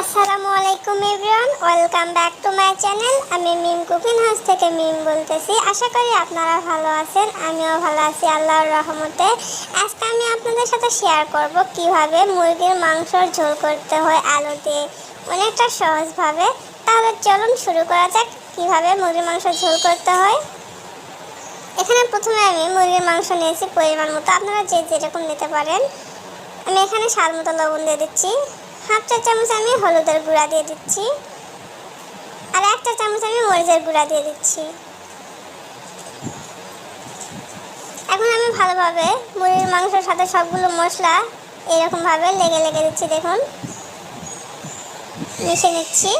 আসসালামু আলাইকুম everyone, welcome back to my channel. আমি মিম কুকিং হাউস থেকে মিম বলতেছি। আশা করি আপনারা ভালো আছেন, আমিও ভালো আছি, আল্লাহর রহমতে। আজকে আমি আপনাদের সাথে শেয়ার করব কীভাবে মুরগির মাংসর ঝোল করতে হয় আলু দিয়ে অনেকটা সহজভাবে। তাহলে চলুন শুরু করা যাক, কীভাবে মুরগির মাংস ঝোল করতে হয়। এখানে প্রথমে আমি মুরগির মাংস নিয়েছি পরিমাণ মতো। আপনারা যে যেরকম নিতে পারেন। আমি এখানে স্বাদ মতো লবণ দিয়ে দিচ্ছি। হাফ চা চামচ আমি হলুদের গুঁড়া দিয়ে দিচ্ছি আর এক চা চামচ আমি মরিচের গুঁড়া দিয়ে দিচ্ছি। এখন আমি ভালোভাবে মুরগির মাংসের সাথে সবগুলো মশলা এরকমভাবে লেগে লেগে দিচ্ছি, দেখুন। মিশে নিচ্ছি।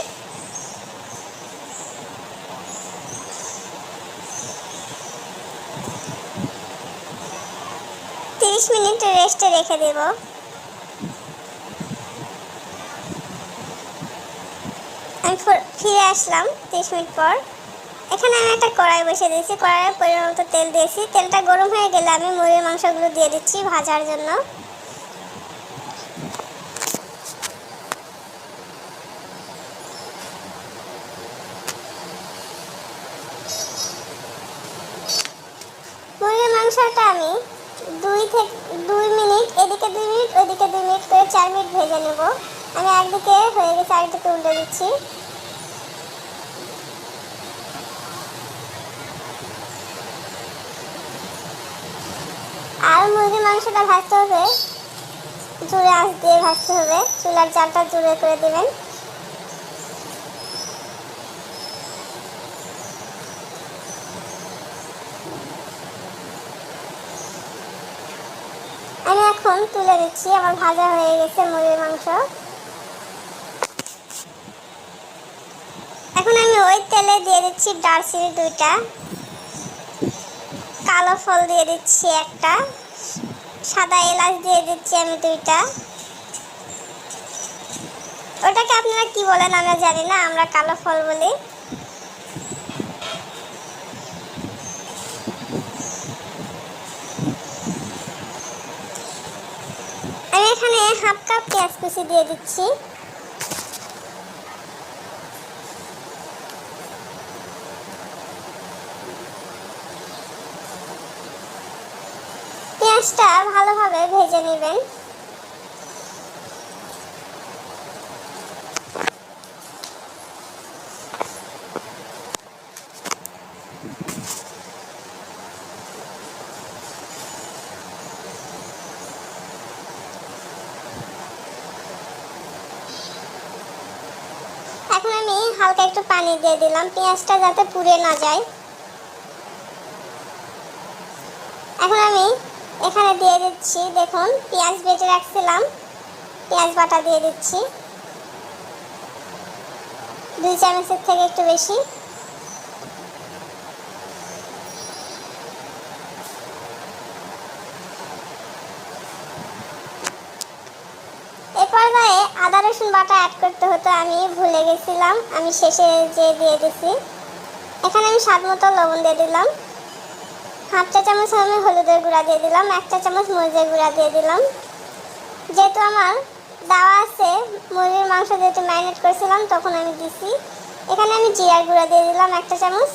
তিরিশ মিনিট রেস্টে রেখে দেবো। আমি ফিরে আসলাম তিরিশ মিনিট পর। এখানে আমি একটা কড়াই বসিয়ে দিয়েছি। কড়াইয়ে পরিমাণ তেল দিয়েছি। তেলটা গরম হয়ে গেলে আমি মুরগির মাংসগুলো দিয়ে দিচ্ছি ভাজার জন্য। মুরগির মাংসটা আমি দুই থেকে দুই মিনিট, এদিকে দুই মিনিট, ওইদিকে দুই মিনিট করে চার মিনিট ভেজে নেব। আমি একদিকে হয়ে গেছে আরেকদিকে উল্টে দিচ্ছি। আর মুরগির মাংসটা ভাজতে হবে। জুড়ে আঁচ দিয়ে ভাজতে হবে। চুলার জালটা জুড়ে করে দেবেন। আমি এখন তুলে দিচ্ছি আমার ভাজা হয়ে গেছে মুরগির মাংস। এখন আমি ওই তেলে দিয়ে দিচ্ছি দারচিনি দুইটা, কালো ফল দিয়ে দিচ্ছি একটা। সাদা এলাচ দিয়ে দিচ্ছি আমি দুইটা। ওটাকে আপনারা কি বলেন আমরা জানি না, আমরা কালো ফল বলি। আমি এখানে হাফ কাপ পেঁয়াজ কুচি দিয়ে দিচ্ছি। পেঁয়াজটা ভালোভাবে ভেজে নেবেন। এখন আমি হালকা একটু পানি দিয়ে দিলাম, পেঁয়াজটা যাতে পুড়ে না যায়। এখন আমি এখানে দিয়ে দিচ্ছি, দেখুন, পেঁয়াজ বেটে রাখছিলাম। পেঁয়াজ বাটা দিয়ে দিচ্ছি। দুই চামচের থেকে একটু বেশি। পর্যায়ে আদা রসুন বাটা অ্যাড করতে হতো, আমি ভুলে গেছিলাম। আমি শেষে যে দিয়ে দিছি, এখানে আমি স্বাদ মতো লবণ দিয়ে দিলাম। হাফ চা চামচ আমি হলুদের গুঁড়া দিয়ে দিলাম, এক চা চামচ মরিচের গুঁড়া দিয়ে দিলাম। যেহেতু আমার দেওয়া আছে, মুরগির মাংস যেহেতু ম্যারিনেট করেছিলাম, তখন আমি দিছি। এখানে আমি জিরার গুঁড়া দিয়ে দিলাম একটা চামচ।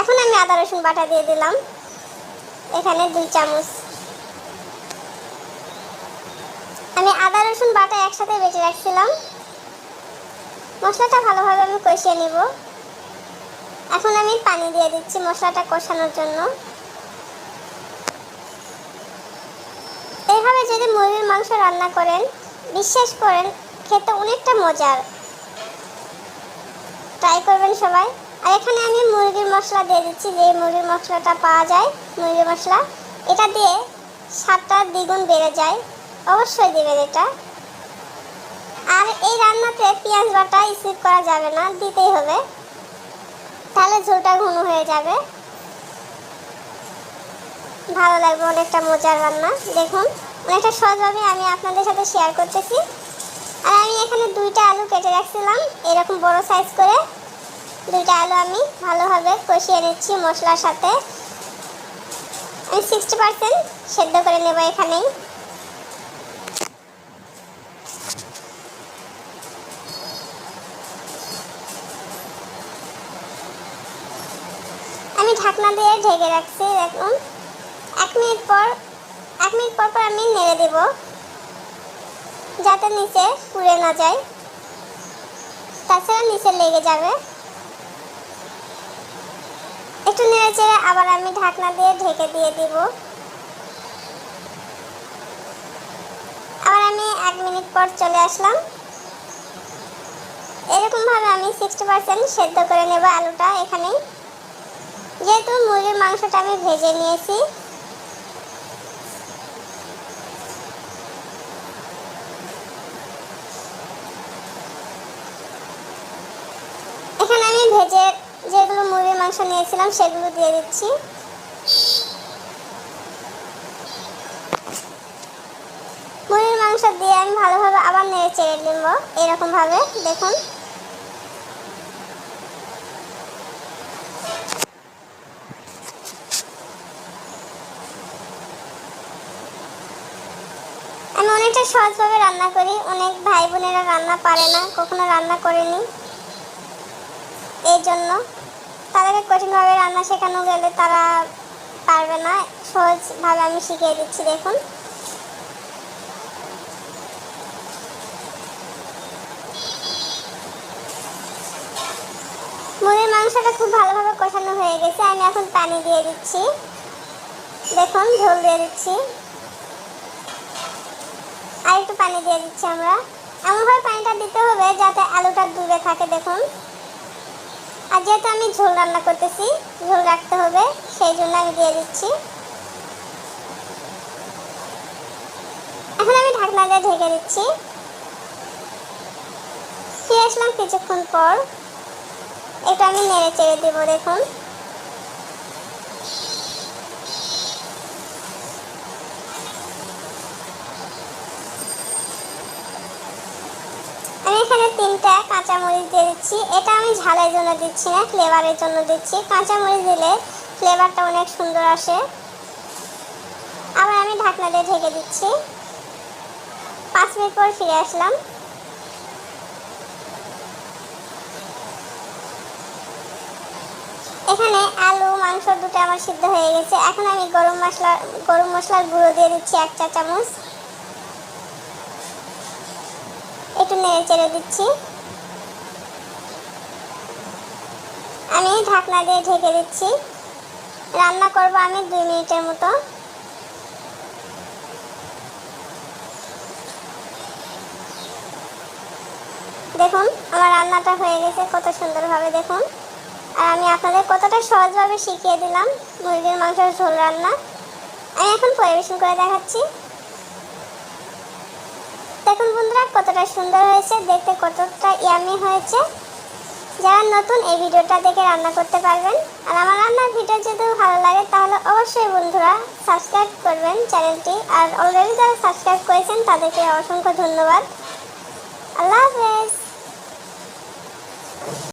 এখন আমি আদা, রসুন বাটা দিয়ে দিলাম। এখানে দুই চামচ। আমি আদা, রসুন বাটা একসাথে বেটে রাখছিলাম। মশলাটা ভালোভাবে আমি কষিয়ে নিব। এখন আমি পানি দিয়ে দিচ্ছি মশলাটা কষানোর জন্য। এভাবে যদি মুরগির মাংস রান্না করেন, বিশ্বাস করেন, খেতে অনেকটা মজার। ট্রাই করবেন সবাই। আর এখানে আমি মুরগির মশলা দিয়ে দিচ্ছি, যে মুরগির মশলাটা পাওয়া যায়, মুরগির মশলা। এটা দিয়ে স্বাদটা দ্বিগুণ বেড়ে যায়। অবশ্যই দেবেন এটা। আর এই রান্নাতে পেঁয়াজ বাটা স্কিপ করা যাবে না, দিতেই হবে। তাহলে ঝোলটা ঘন হয়ে যাবে। ভালো লাগবে অনেকটা মজার রান্না। দেখুন, অনেকটা সহজভাবে আমি আপনাদের সাথে শেয়ার করতেছি। আর আমি এখানে দুইটা আলু কেটে রাখছিলাম, এরকম বড় সাইজ করে। দুইটা আলু আমি ভালোভাবে কষিয়ে নিচ্ছি মশলার সাথে। আমি সিক্সটি পার্সেন্ট সেদ্ধ করে নেব এখানেই। আমি ঢাকনা দিয়ে ঢেকে রাখছি, দেখুন। এক মিনিট পর, এক মিনিট পর পর আমি নেড়ে দেব, যাতে নিচে পুড়ে না যায়। তাছাড়া নিচে লেগে যাবে। একটু নেড়ে চেড়ে আবার আমি ঢাকনা দিয়ে ঢেকে দিয়ে দিব। আবার আমি এক মিনিট পর চলে আসলাম। এরকমভাবে আমি সিক্সটি পার্সেন্ট সেদ্ধ করে নেব আলুটা এখানেই। যেহেতু মুরগির মাংসটা আমি ভেজে নিয়েছি। এখানে আমি ভেজে যেগুলো মুরগির মাংস নিয়েছিলাম সেগুলো দিয়ে দিচ্ছি। মুরগির মাংস দিয়ে আমি ভালোভাবে আবার নেড়ে চেড়ে নেব, এরকমভাবে, দেখুন আমি অনেকটা সহজভাবে রান্না করি। অনেক ভাই বোনেরা রান্না পারে না, কখনো রান্না করেনি। এই জন্য তাদেরকে কঠিনভাবে রান্না শেখানো গেলে তারা পারবে না। সহজভাবে আমি শিখিয়ে দিচ্ছি, দেখুন। মুরগির মাংসটা খুব ভালোভাবে কষানো হয়ে গেছে। আমি এখন পানি দিয়ে দিচ্ছি। দেখুন, ঝোল দিয়ে দিচ্ছি। পানি দিয়ে দিচ্ছি আমরা। এমনভাবে পানিটা দিতে হবে যাতে আলুটা ডুবে থাকে, দেখুন। আর যেহেতু আমি ঝোল রান্না করতেছি, ঝোল রাখতে হবে, সেই জন্য আমি দিয়ে দিচ্ছি। এখন আমি ঢাকনা দিয়ে ঢেকে দিচ্ছি। ফিরে আসলাম কিছুক্ষণ পর। এটা আমি নেড়ে চেড়ে দেবো, দেখুন। এখানে তিনটা কাঁচামরিচ দিয়ে দিচ্ছি। এটা আমি ঝালের জন্য দিচ্ছি না ফ্লেভারের জন্য দিচ্ছি। কাঁচামরিচ দিলে ফ্লেভারটা অনেক সুন্দর আসে। আবার আমি ঢাকনা দিয়ে ঢেকে দিচ্ছি। পাঁচ মিনিট পর ফিরে আসলাম। এখানে আলু, মাংস দুটো আমার সিদ্ধ হয়ে গেছে। এখন আমি গরম মশলা, গরম মশলার গুঁড়ো দিয়ে দিচ্ছি এক চা চামচ একটু নেড়ে চেড়ে দিচ্ছি। আমি ঢাকনা দিয়ে ঢেকে দিচ্ছি। রান্না করব আমি দুই মিনিটের মতো। দেখুন, আমার রান্নাটা হয়ে গেছে কত সুন্দরভাবে, দেখুন। আর আমি আপনাদের কতটা সহজভাবে শিখিয়ে দিলাম মুরগির মাংসের ঝোল রান্না। আমি এখন পরিবেশন করে দেখাচ্ছি। দেখুন বন্ধুরা, কতটা সুন্দর হয়েছে, দেখতে কতটা ইয়ামি হয়েছে। যারা নতুন এই ভিডিওটা দেখে রান্না করতে পারবেন, আর আমার রান্নার ভিডিও যদি ভালো লাগে, তাহলে অবশ্যই বন্ধুরা সাবস্ক্রাইব করবেন চ্যানেলটি, আর অলরেডি যারা সাবস্ক্রাইব করেছেন, তাদেরকে অসংখ্য ধন্যবাদ। আল্লাহ হাফেজ।